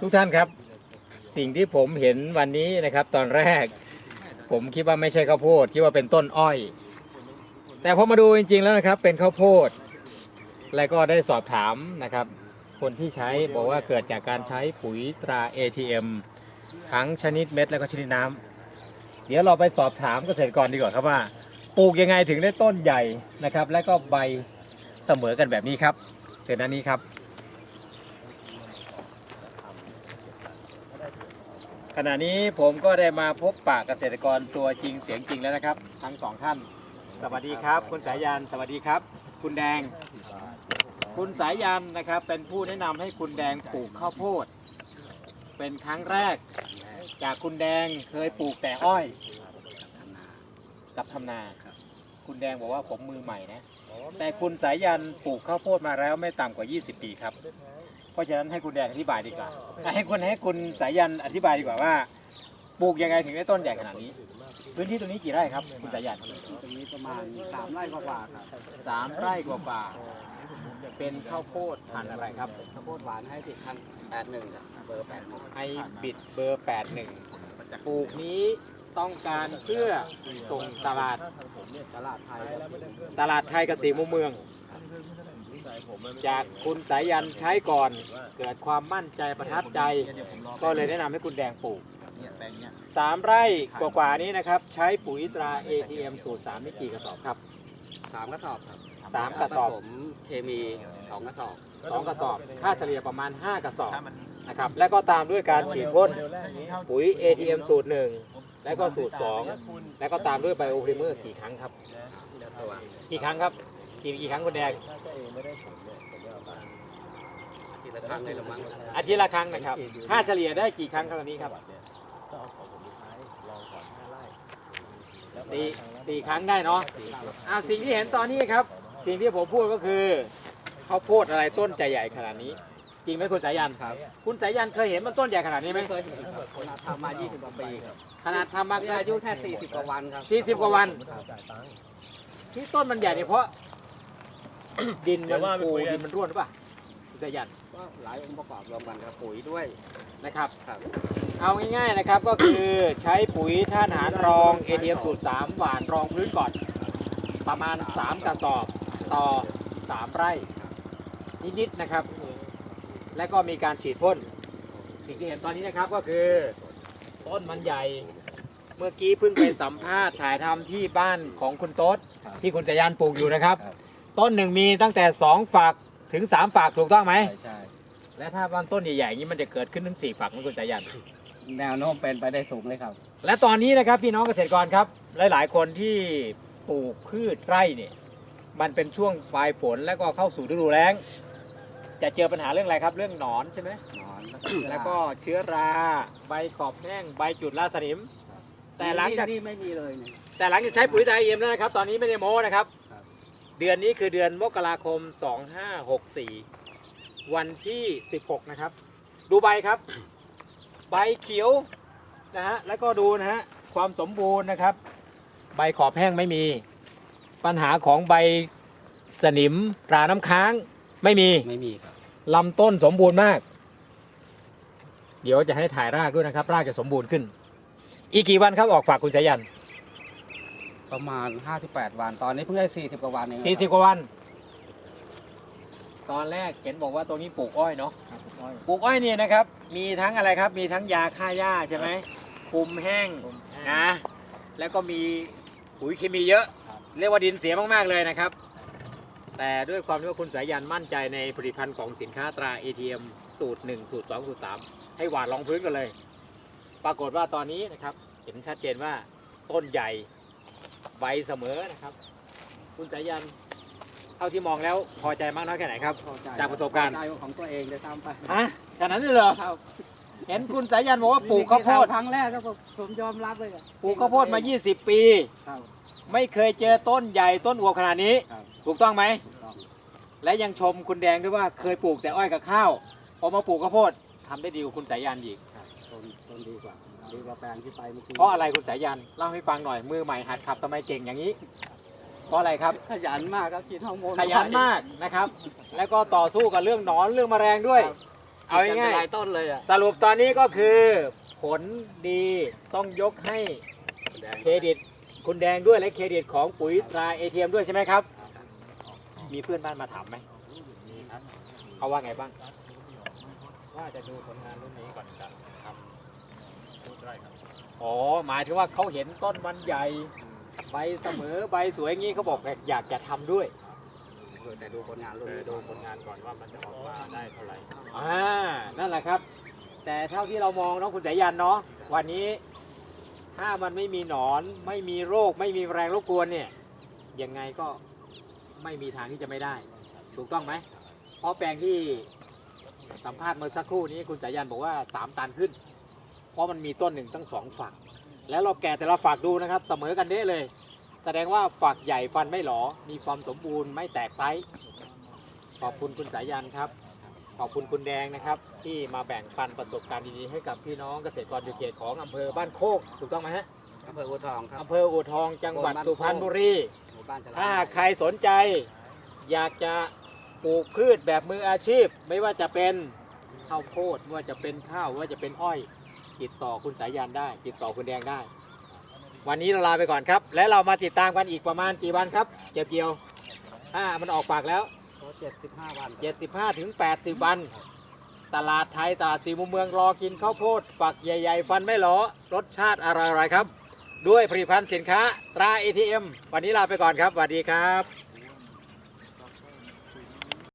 ทุกท่านครับ สิ่งที่ผมเห็นวันนี้นะครับ ตอนแรก ผมคิดว่าไม่ใช่ข้าวโพดคิดว่าเป็นต้นอ้อย แต่พอมาดูจริง ๆแล้วนะครับ เป็นข้าวโพด แล้วก็ได้สอบถามนะครับ คนที่ใช้บอกว่าเกิดจากการใช้ปุ๋ยตรา ATM ทั้งชนิดเม็ดและก็ชนิดน้ำเดี๋ยวเราไปสอบถามเกษตรกรดีกว่าครับว่าปลูกยังไงถึงได้ต้นใหญ่นะครับ และก็ใบเสมอกันแบบนี้ครับเชิญด้านนี้ครับ ขณะนี้ผมก็ได้มาพบปะเกษตรกรตัวจริงเสียงจริงแล้วนะครับ ทั้งสองท่าน สวัสดีครับ คุณสายยันสวัสดีครับ คุณแดง คุณสายยันนะครับ เป็นผู้แนะนำให้คุณแดงปลูกข้าวโพด เป็นครั้งแรก จากคุณแดงเคยปลูกแต่อ้อยกับทำนาคุณแดงบอกว่าผมมือใหม่นะ แต่คุณสายันปลูกข้าวโพดมาแล้วไม่ต่ำกว่า 20 ปีครับ เพราะฉะนั้นให้คุณแดงอธิบายดีกว่า ให้คุณให้คุณสายันอธิบายดีกว่าว่าปลูกยังไงถึงได้ต้นใหญ่ขนาดนี้ พื้นที่ตรงนี้กี่ไร่ครับคุณสายันตรงนี้ประมาณสามไร่กว่าๆครับสามไร่กว่าๆเป็นข้าวโพดพันธุ์อะไรครับข้าวโพดหวานให้ติดพันแปดหนึ่งเบอร์แปดหนึ่งไอบิดเบอร์81ปลูกนี้ต้องการเพื่อส่งตลาดตลาดไทยครับตลาดไทยกับสีมุมเมือง จากคุณสายันใช้ก่อน เกิดความมั่นใจประทับใจ ก็เลยแนะนำให้คุณแดงปลูกสามไร่กว่าๆนี้นะครับ ใช้ปุ๋ยตรา ATM สูตร3นี่กี่กระสอบครับสามกระสอบครับสามกระสอบผสมเคมีสองกระสอบสองกระสอบ ค่าเฉลี่ยประมาณ 5 กระสอบนะครับ แล้วก็ตามด้วยการฉีดพ่นปุ๋ย ATM สูตร1 แล้วก็สูตร2แล้วก็ตามด้วยไบโอพลิเมอร์กี่ครั้งครับแล้วตัวกี่ครั้งครับกี่กี่ครั้งคุณแดงทีละครั้งเลยละมั้งอาทิตย์ละครั้งนะครับ ค่าเฉลี่ยได้กี่ครั้งครับตอนนี้ครับสี่สี่ครั้งได้เนาะอ่าสิ่งที่เห็นตอนนี้ครับ สิ่งที่ผมพูดก็คือข้าวโพดอะไรต้นใจใหญ่ขนาดนี้จ ริงไหมคุณสายันครับ คุณสายันเคยเห็นมันต้นใหญ่ขนาดนี้ไหมไม่เคยเห็นครับขนาดทำมา 20 กว่าปีครับขนาดทำมาอายุแค่ 40 กว่าวันครับสี่สิบกว่าวัน ที่ต้นมันใหญ่เนี่ยเพราะ ดินมันปูดินมันร่วนหรือเปล่าคุณสายันก็หลายองค์ประกอบรวมกันครับปุ๋ยด้วยนะครับครับเอาง่ายๆนะครับก็คือใช้ปุ๋ยท่านหารรอง ATM สูตร3หวานรองพื้นก่อน ประมาณ 3 กระสอบต่อ 3 ไร่นิดๆนะครับ และก็มีการฉีดพ่นสิ่งที่เห็นตอนนี้นะครับก็คือต้นมันใหญ่ เมื่อกี้เพิ่งไปสัมภาษณ์ถ่ายทำที่บ้านของคุณโต๊ดที่คุณจักรยานปลูกอยู่นะครับครับ ต้นหนึ่งมีตั้งแต่ 2 ฝักถึง 3 ฝักถูกต้องไหมใช่ใช่และถ้าบางต้นใหญ่ๆอย่างนี้มันจะเกิดขึ้นถึง 4 ฝักไหมคุณจักรยานแนวโน้มเป็นไปได้สูงเลยครับ และตอนนี้นะครับพี่น้องเกษตรกรครับ หลาย ๆ คนที่ปลูกพืชไร่เนี่ยมันเป็นช่วงปลายฝนแล้วก็เข้าสู่ฤดูแล้ง จะเจอปัญหาเรื่องอะไรครับ เรื่องหนอนใช่ไหมนอนแล้วก็เชื้อรา ใบขอบแห้ง ใบจุดราสนิม แต่หลังจาก นี่ไม่มีเลยเนี่ย แต่หลังจากใช้ปุ๋ยไทยเอ็มแล้วนะครับ ตอนนี้ไม่ได้โม้นะครับ ครับ เดือนนี้คือเดือนมกราคม 2564 วันที่ 16 นะครับ ดูใบครับ ใบเขียวนะฮะ แล้วก็ดูนะฮะ ความสมบูรณ์นะครับ ใบขอบแห้งไม่มี ปัญหาของใบสนิมราน้ำค้าง ไม่มีไม่มีครับลำต้นสมบูรณ์มาก เดี๋ยวจะให้ถ่ายรากด้วยนะครับ รากจะสมบูรณ์ขึ้น อีกกี่วันครับออกฝากคุณสายันประมาณ 58 วัน ตอนนี้เพิ่งได้ 40 กว่าวันเองสี่สิบกว่าวัน ตอนแรกเห็นบอกว่าตรงนี้ปลูกอ้อยเนาะครับปลูกอ้อยเนี่ยนะครับ มีทั้งอะไรครับ มีทั้งยาฆ่าหญ้าใช่ไหมคุมแห้งนะแล้วก็มีปุ๋ยเคมีเยอะ เรียกว่าดินเสียมากๆเลยนะครับ แต่ด้วยความที่ว่าคุณสายันมั่นใจในผลิตภัณฑ์ของสินค้าตรา ATM สูตร 1 สูตร 2 สูตร 3 ให้หวานรองพื้นกันเลย ปรากฏว่าตอนนี้นะครับ เห็นชัดเจนว่าต้นใหญ่ใบเสมอนะครับ คุณสายันเท่าที่มองแล้วพอใจมากน้อยแค่ไหนครับ เข้ใจจากประสบการณ์ เข้ใจของตัวเองเลยซ้ำไปฮะขนาดนั้นเลยเหรอครับเห็นคุณสายันบอกว่าปลูกข้าวโพดครั้งแรกก็ผมยอมรับเลยอะปลูกข้าวโพดมา 20 ปี ครับ ไม่เคยเจอต้นใหญ่ต้นอวบขนาดนี้ ครับ ถูกต้องไหม ถูกต้อง และยังชมคุณแดงด้วยว่าเคยปลูกแต่อ้อยกับข้าวพอมาปลูกข้าวโพดทำได้ดีกว่าคุณสายันอีก ครับต้นต้นดีกว่าดีกว่าแปลงที่ไปเมื่อกี้เพราะอะไรคุณสายันเล่าให้ฟังหน่อยมือใหม่หัดขับทำไมเก่งอย่างนี้ เพราะอะไรครับ ขยันมากครับกินฮอร์โมนขยันมากนะครับ แล้วก็ต่อสู้กับเรื่องหนอนเรื่องแมลงด้วยครับเอาง่ายๆหลายต้นเลยอะสรุปตอนนี้ก็คือ ผลดีต้องยกให้เครดิตคุณแดงด้วยและเครดิตของปุ๋ยตราเอทียมด้วยใช่ไหมครับ มีเพื่อนบ้านมาถามไหมมีครับเขาว่าไงบ้าง ว่าจะดูผลงานรุ่นนี้ก่อนจะทำพูดได้ครับอ๋อหมายถึงว่าเขาเห็นต้นมันใหญ่ใบเสมอใบสวยงี้เขาบอกอยากจะทำด้วยเออแต่ดูผลงานรุ่นคือนี้ดูดูผลงานก่อนว่ามันจะออกมาได้เท่าไหร่อ่านั่นแหละครับ แต่เท่าที่เรามองเนาะคุณสายันเนาะวันนี้ถ้ามันไม่มีหนอนไม่มีโรคไม่มีแรงรบกวนเนี่ยยังไงก็ ไม่มีทางที่จะไม่ได้ ถูกต้องไหมเพราะแปลงที่สัมภาษณ์เมื่อสักครู่นี้คุณสายันบอกว่า 3 ตันขึ้น เพราะมันมีต้นหนึ่งตั้งสองฝัก แล้วเราแกะแต่ละฝักดูนะครับ เสมอกันเด้เลย แสดงว่าฝักใหญ่ฟันไม่หลอ มีความสมบูรณ์ไม่แตกไซส์ขอบคุณคุณสายันครับ ขอบคุณคุณแดงนะครับ ที่มาแบ่งปันประสบการณ์ดีๆให้กับพี่น้องเกษตรกรในเขตของอำเภอบ้านโคกถูกต้องไหมฮะ อำเภออูทองครับอำเภออู่ทองจังหวัดบ้านโคกสุพรรณบุรี หมู่บ้านฉลามถ้าใครสนใจ อยากจะปลูกพืชแบบมืออาชีพ ไม่ว่าจะเป็นข้าวโพดไม่ว่าจะเป็นข้าวไม่ว่าจะเป็นอ้อย ติดต่อคุณสายันได้ ติดต่อคุณแดงได้ วันนี้เราลาไปก่อนครับ และเรามาติดตามกันอีกประมาณกี่วันครับเก็บเกี่ยวถ้ามันออกปากแล้วเจ็ดสิบห้าวัน 75ถึง80 วัน ตลาดไทย ตลาดสีมุมเมืองรอกินข้าวโพด ฝักใหญ่ ๆ ฟันไม่หลอรสชาติอร่อยๆครับ ด้วยผลิตภัณฑ์สินค้าตรา ATM วันนี้ลาไปก่อนครับสวัสดีครับ